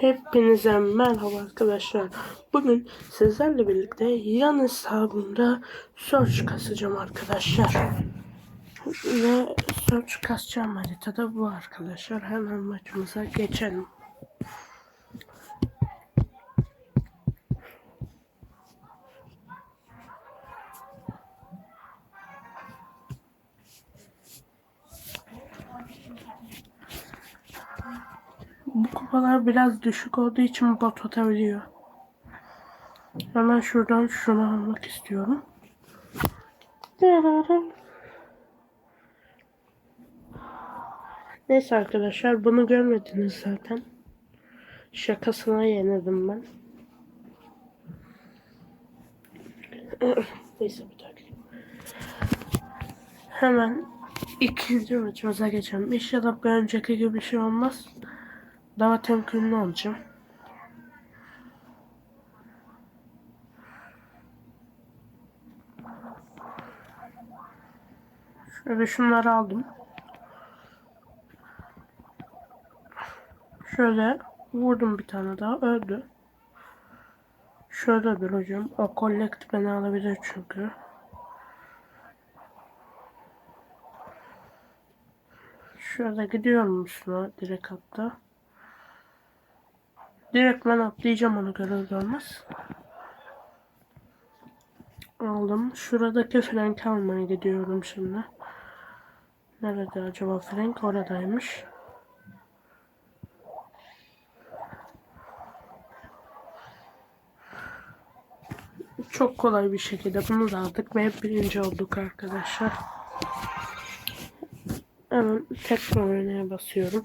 Hepinize merhaba arkadaşlar. Bugün sizlerle birlikte yan hesabımda search kasacağım arkadaşlar. Ve search kasacağım haritada bu arkadaşlar. Hemen maçımıza geçelim. Bu kupalar biraz düşük olduğu için bot atabiliyor. Hemen şuradan şunu almak istiyorum. Neyse arkadaşlar bunu görmediniz zaten. Şakasına yenildim ben. Neyse bir dakika. Hemen ikinci maçımıza geçelim. İnşallah bir önceki gibi bir şey olmaz. Daha temkinli olacağım. Şöyle şunları aldım. Şöyle vurdum bir tane daha öldü. Şöyle bir hocam. O collect beni alabilir çünkü. Şöyle gidiyorum üstüne direkt hatta. Direkt ben atlayacağım onu görür görmez. Aldım. Şuradaki Frank almaya gidiyorum şimdi. Nerede acaba Frank? Oradaymış. Çok kolay bir şekilde bunu da aldık ve hep birinci olduk arkadaşlar. Hemen tekrar oynaya basıyorum.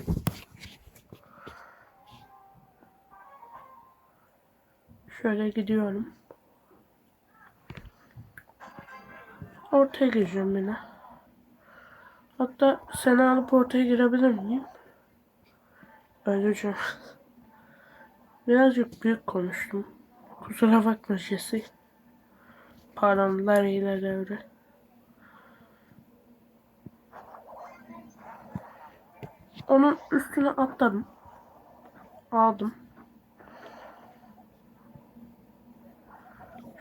Şöyle gidiyorum. Ortaya gireceğim yine. Hatta seni alıp ortaya girebilir miyim? Öleceğim. Birazcık büyük konuştum. Kusura bakma Jesse. Pardon Larry ile. Onun üstüne atladım. Aldım.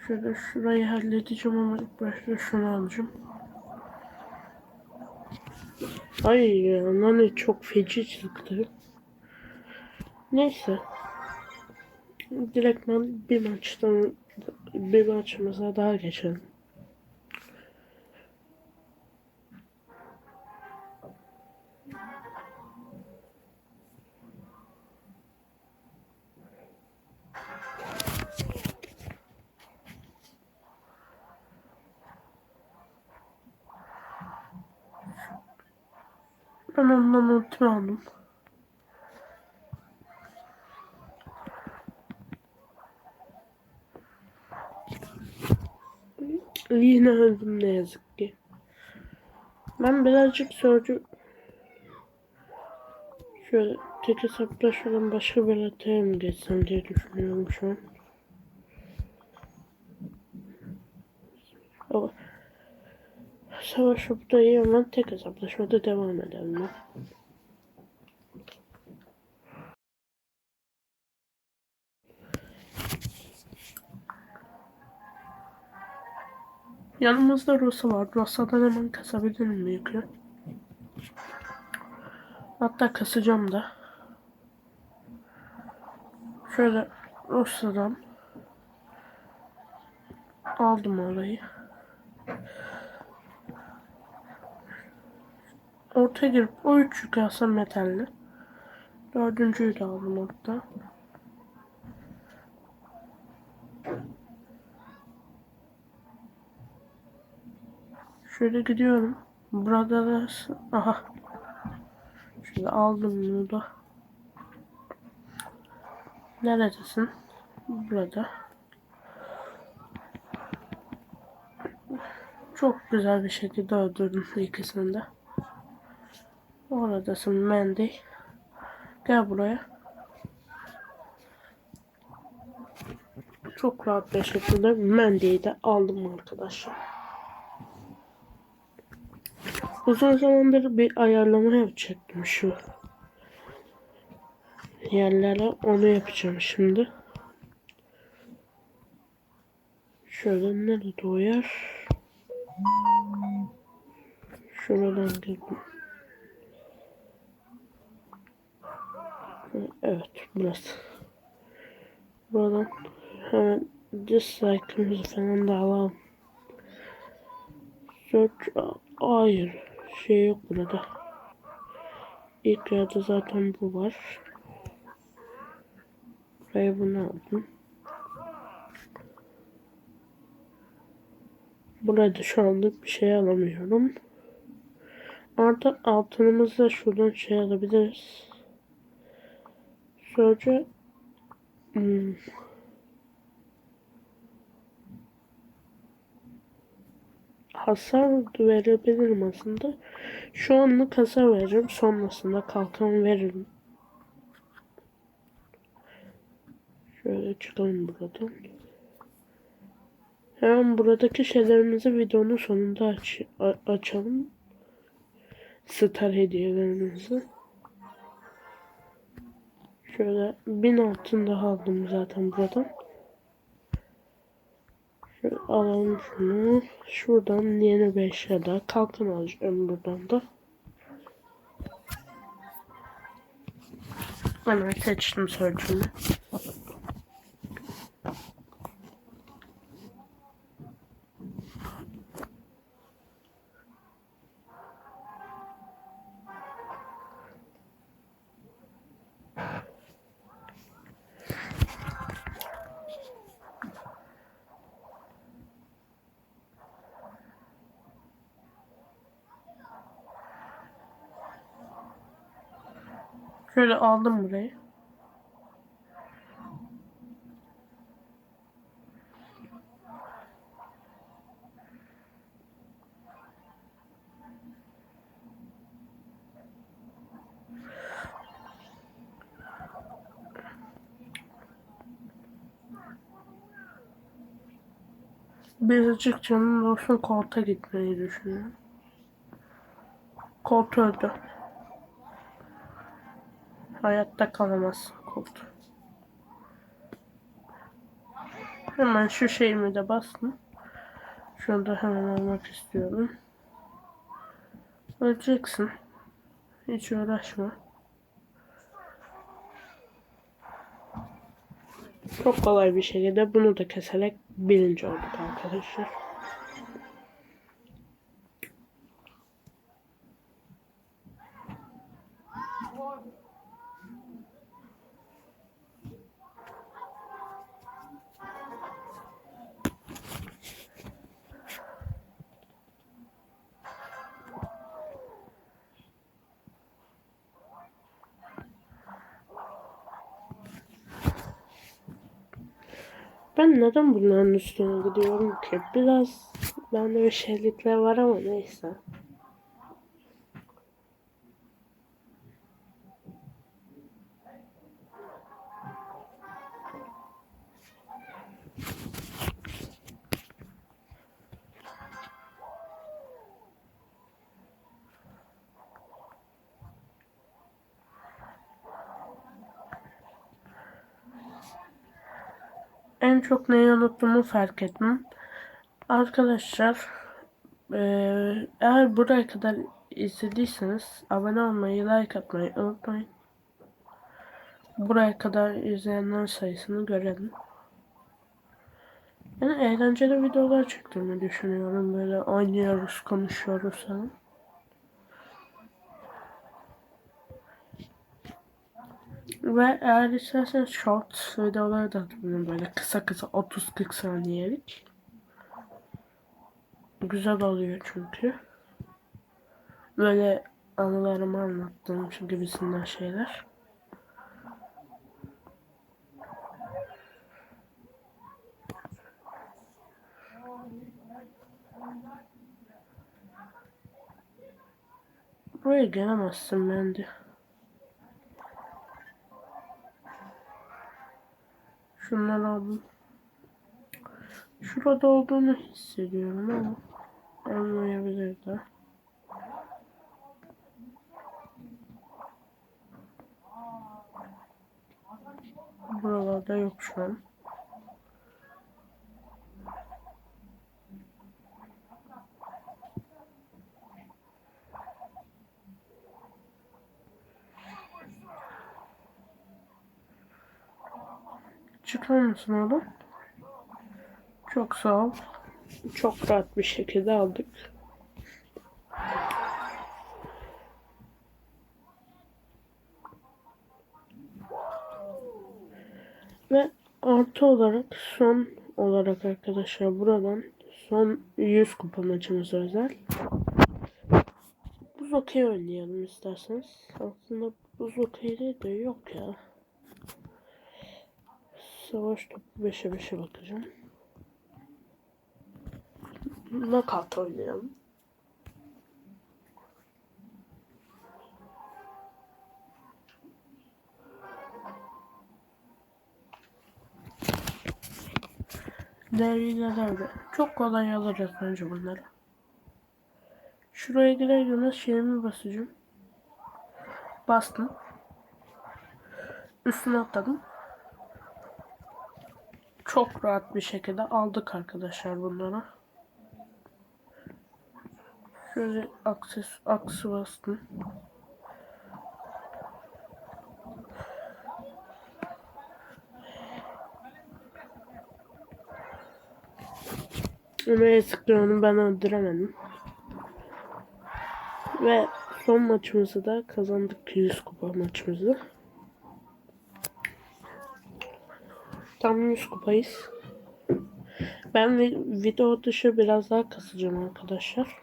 Şöyle şurayı halledeceğim ama ilk başta şunu alacağım. Ay ya nane çok feci çıktı. Neyse. Direkt ben bir maçtan bir maçımıza daha geçelim. Ben ondan aldım. Yine öldüm ne yazık ki. Ben birazcık sorucu şöyle tek hesaplaşmadan başka bir haritaya mı geçsem diye düşünüyorum şu an. Ama savaş iyi ama tek hesaplaşmada devam edelim. ben. Yanımızda Rosa var. Rosa'dan hemen kasabilirim büyükü. Hatta kasacağım da. Şöyle Rosa'dan aldım orayı. Ortaya girip o üç yükü alsam metalli. Dördüncüyü de aldım orada. Şöyle gidiyorum. Burada da aha. Şöyle aldım bunu da. Neredesin? Burada. Çok güzel bir şekilde öldürdüm ikisini de. Oradasın Mandy. Gel buraya. Çok rahat bir şekilde Mandy'yi de aldım arkadaşlar. Uzun zamandır bir ayarlama yapacaktım şu yerlere. Onu yapacağım şimdi. Şöyle nerede o yer? Şuradan girdim. Evet burası. Buradan hemen dislike'ımızı falan da alalım. Search hayır şey yok burada. İlk yerde zaten bu var. Buraya bunu aldım. Burada şu anlık bir şey alamıyorum. Artık altınımızı da şuradan şey alabiliriz. Sonra hmm, hasar verebilirim aslında. Şu anlık hasar veririm. Sonrasında kalkan veririm. Şöyle çıkalım buradan. Hemen buradaki şeylerimizi videonun sonunda aç açalım. Star hediyelerimizi. Şöyle bin altın daha aldım zaten buradan. Şöyle alalım şunu. Şuradan yeni bir eşya daha. Kalkan alacağım buradan da. Hemen seçtim sözcüğümü. Şöyle aldım burayı. Birazcık canım olsun kolta gitmeyi düşünüyorum. Kolt öldü. Hayatta kalamaz Colt. Hemen şu şeyimi de bastım. Şunu da hemen almak istiyorum. Öleceksin. Hiç uğraşma. Çok kolay bir şekilde bunu da keserek birinci olduk arkadaşlar. Ben neden bunların üstüne gidiyorum ki? Biraz bende bir şeylikler var ama neyse. En çok neyi unuttuğumu fark ettim. Arkadaşlar eee, eğer buraya kadar izlediyseniz abone olmayı, like atmayı unutmayın. Buraya kadar izleyenler sayısını görelim. Yani eğlenceli videolar çektiğimi düşünüyorum. Böyle oynuyoruz, konuşuyoruz falan. Ve eğer isterseniz short videoları da atabilirim böyle kısa kısa 30-40 saniyelik. Güzel oluyor çünkü. Böyle anılarımı anlattığım gibisinden şeyler. Buraya gelemezsin bence. Şunları aldım. Şurada olduğunu hissediyorum ama olmayabilir de. Buralarda yok şu an. Çıkar mısın oğlum? Çok sağ ol. Çok rahat bir şekilde aldık. Ve artı olarak son olarak arkadaşlar buradan son 100 kupa maçımız özel. Buz okey oynayalım isterseniz. Aslında buz okey de yok ya. Savaş topu 5'e 5'e bakacağım. Knockout oynayalım. Derinelerde. Çok kolay alacağız bence bunları. Şuraya girer girmez şeyimi basacağım. Bastım. Üstüne atladım. Çok rahat bir şekilde aldık arkadaşlar bunları. Şöyle akses aksı bastım. Ömer'e sıkıyorum ben öldüremedim. Ve son maçımızı da kazandık 100 kupa maçımızı. Tam 100 kupayız. Ben vi- video dışı biraz daha kasacağım arkadaşlar.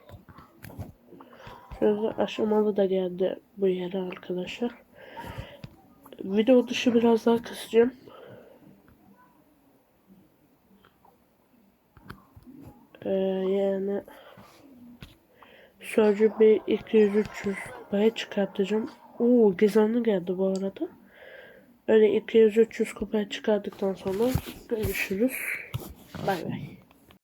Şöyle aşamalı da geldi bu yere arkadaşlar. Video dışı biraz daha kasacağım. Ee, yani Sözcü bir 200-300 kupaya çıkartacağım. Oo gizemli geldi bu arada. Öyle 200-300 kupaya çıkardıktan sonra görüşürüz. Bay bay.